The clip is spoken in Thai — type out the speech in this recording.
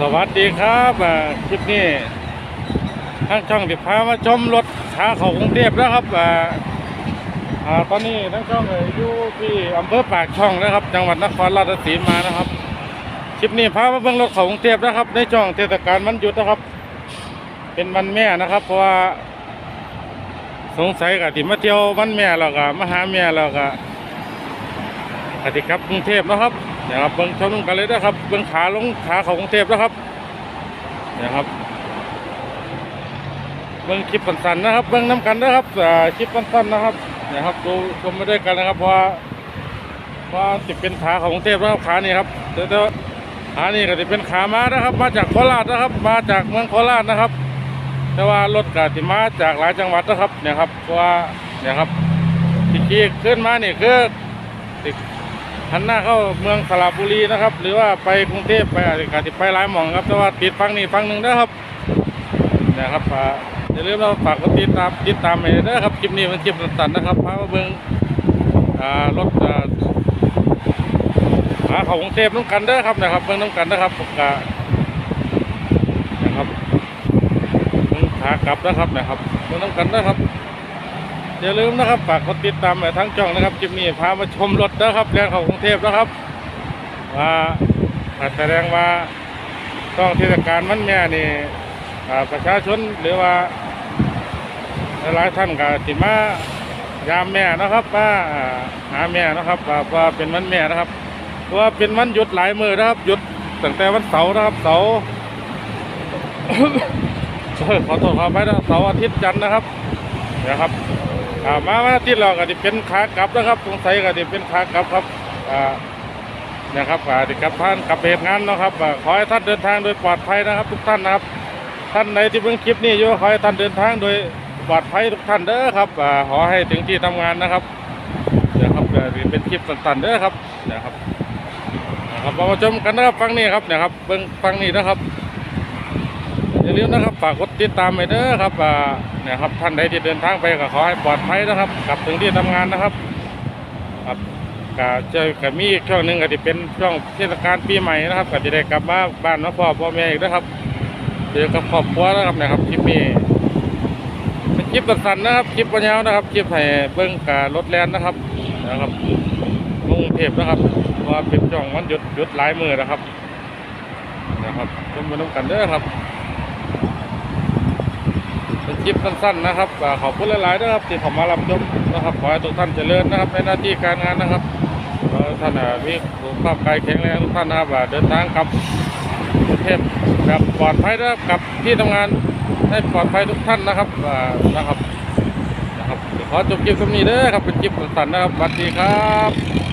สวัสดีครับคลิปนี้ทางช่องที่พามาชมรถขาเขากรุงเทพแล้วครับตอนนี้ทั้งช่องอยู่ที่อำเภอปากช่องนะครับ จังหวัดนครราชสีมานะครับคลิปนี้พามาเบิ่งรถเขากรุงเทพนะครับ ในช่องเทศกาลวันหยุดนะครับ เป็นวันแม่นะครับ เพราะว่า สงสัยกับที่มาเที่ยววันแม่แล้วก็มาหาแม่แล้วก็กติกับกรุงเทพนะครับ เดี๋ยครับเบิ้งชมกันเลยนะครับเบิ้งขาลงขาของกรุงเทพนะครับเดี๋ยครับเบิ้งคลิปสั้นๆนะครับเบิ้งน้ำกันนะครับคลิปสั้นๆนะครับเดี๋ยครับดูชมไปด้วยกันนะครับเพราะว่าเพราะติดเป็นขาของกรุงเทพนะครับขานี่ครับเดี๋ยวขานี่ก็จะเป็นขาม้านะครับ มาจากโคราชนะครับ มาจากเมืองโคราชนะครับ แต่ว่ารถกาติมาจากหลายจังหวัดนะครับเนี่ยครับเพราะว่าเนี่ยครับที่ขี่ขึ้นมานี่คือ หันหน้าเข้าเมืองสระบุรีนะครับ หรือว่าไปกรุงเทพไปอาจจะไปหลายหม่องครับแต่ว่าติดฟังนี่ฟังหนึ่งนะครับนี่ยครับอย่าลืมเราฝากกดติดตามติดตามไปเด้อครับคลิปนี้มันคลิปสั้นๆนะครับพามาเบิ่งอ่ารถอ่าหาเขากรุงเทพน้ำกันเด้อครับนะครับเบิ่งน้ำกันนะครับผมก็นะครับเพิ่งขากลับนะครับนะครับเพิ่งน้ำกันนะครับ อย่าลืมนะครับฝากกดติดตามไปทั้งช่องนะครับคลิปนี้พามาชมรถนะครับแรงของกรุงเทพนะครับว่าแสดงว่าต้องเทศกาลมันแม่นี่ประชาชนหรือว่าหลายท่านก็ติมายามแม่นะครับมาอ่าหาแม่นะครับว่าเป็นวันแม่นะครับว่าเป็นวันหยุดหลายมือนะครับหยุดตั้งแต่วันเสาร์นะครับเสาร์ขอโทษขอไปนะเสาร์อาทิตย์จันทร์นะครับเดี๋ยวครับ อ่ามาาทิตย์เราก็จะเป็นขากลับนะครับสงสัยก็จะเป็นขากลับครับอ่าเนี่ยครับอ่าที่กลับท่านกลับเหตุงานนะครับอ่าขอให้ท่านเดินทางโดยปลอดภัยนะครับ ทุกท่านนะครับ ท่านไหนที่เพิ่งคลิปนี้อยู่ขอให้ท่านเดินทางโดยปลอดภัยทุกท่านเด้อครับอ่าขอให้ถึงที่ทำงานนะครับเดี๋ยวครับเดี๋ยวเป็นคลิปสั้นๆเด้อครับเดี๋ยวครับนะครับมาชมกันนะครับฟังนี่ครับนี่ยครับเบิ่งฟังนี่นะครับ อย่าลืมนะครับฝากกดติดตามไปเด้อครับเนี่ยครับท่านใดที่เดินทางไปก็ขอให้ปลอดภัยนะครับกลับถึงที่ทำงานนะครับครับก็เจอกับมีช่วงหนึ่งก็จะเป็นช่วงเทศกาลปีใหม่นะครับก็จะได้กลับมาบ้านมาพ่อพ่อแม่อีกนะครับเจอกับครอบครัวนะครับนะครับคลิปนี้เป็นคลิปสั้นนะครับคลิปวันยาวนะครับคลิปให้เบิ้งการรถแลนนะครับนะครับกรุงเทพนะครับเพราะว่าเป็นช่วงวันหยุดหยุดหลายมือนะครับนะครับชมไปน้ำกันเด้อครับ คลิปสั้นๆนะครับขอบคุณหลายๆนะครับที่เขอมารับชมนะครับขอให้ทุกท่านเจริญนะครับในหน้าที่การงานนะครับท่านมีสุขภาพกายแข็งแรงทุกท่านนะครับเดินทางกลับกรุงเทพแบบปลอดภัยนะครับกับที่ทำงานให้ปลอดภัยทุกท่านนะครับนะครับนะครับขอจบคลิปตรงนี้เด้อครับเป็นคลิปสั้นๆนะครับสวัสดีครับ